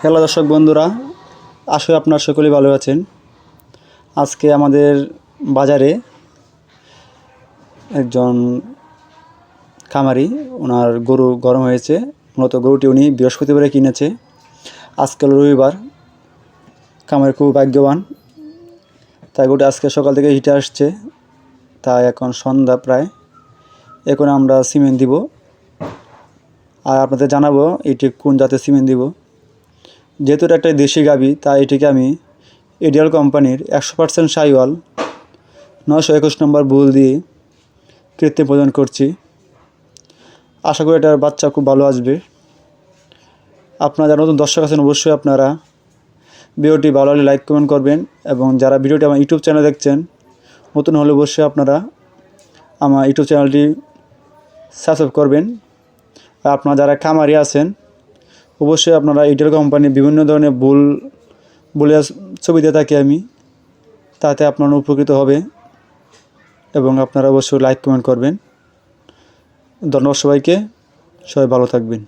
Hello দর্শক বন্ধুরা আসলে আপনার সকলেই ভালো আছেন। আজকে আমাদের বাজারে একজন খামারি, ওনার গরু গরম হয়েছে। মূলত গরুটি উনি বৃহস্পতিবারে কিনেছে। আজকাল রবিবার, খামারি খুব ভাগ্যবান। তাই গরুটি আজকে সকাল থেকে হিটে আসছে। তাই এখন সন্ধ্যা প্রায়। এখন আমরা সিমেন্ট দিব। আর আপনাদের জানাব এটি কোন জাতের সিমেন্ট দিব। যেহেতু এটা একটা দেশি গাবি, তাই এটিকে আমি এডিয়াল কোম্পানির একশো পার্সেন্ট সাইওয়াল নশো একুশ নম্বর বুল দিয়ে কৃত্রিম প্রদান করছি। আশা করি এটার বাচ্চা খুব ভালো আসবে। আপনারা যারা নতুন দর্শক আছেন, অবশ্যই আপনারা ভিডিওটি ভালো হলে লাইক, কমেন্ট করবেন এবং যারা ভিডিওটি আমার ইউটিউব চ্যানেল দেখছেন, নতুন হলে অবশ্যই আপনারা আমার ইউটিউব চ্যানেলটি সাবস্ক্রাইব করবেন। আর আপনারা যারা খামারি আছেন অবশ্যই আপনারা এয়ারটেল কোম্পানির বিভিন্ন ধরনের ভুল বলে ছবি দিয়ে থাকি আমি। তাতে আপনারা উপকৃত হবে এবং আপনারা অবশ্যই লাইক কমেন্ট করবেন। ধন্যবাদ সবাইকে। সবাই ভালো থাকবেন।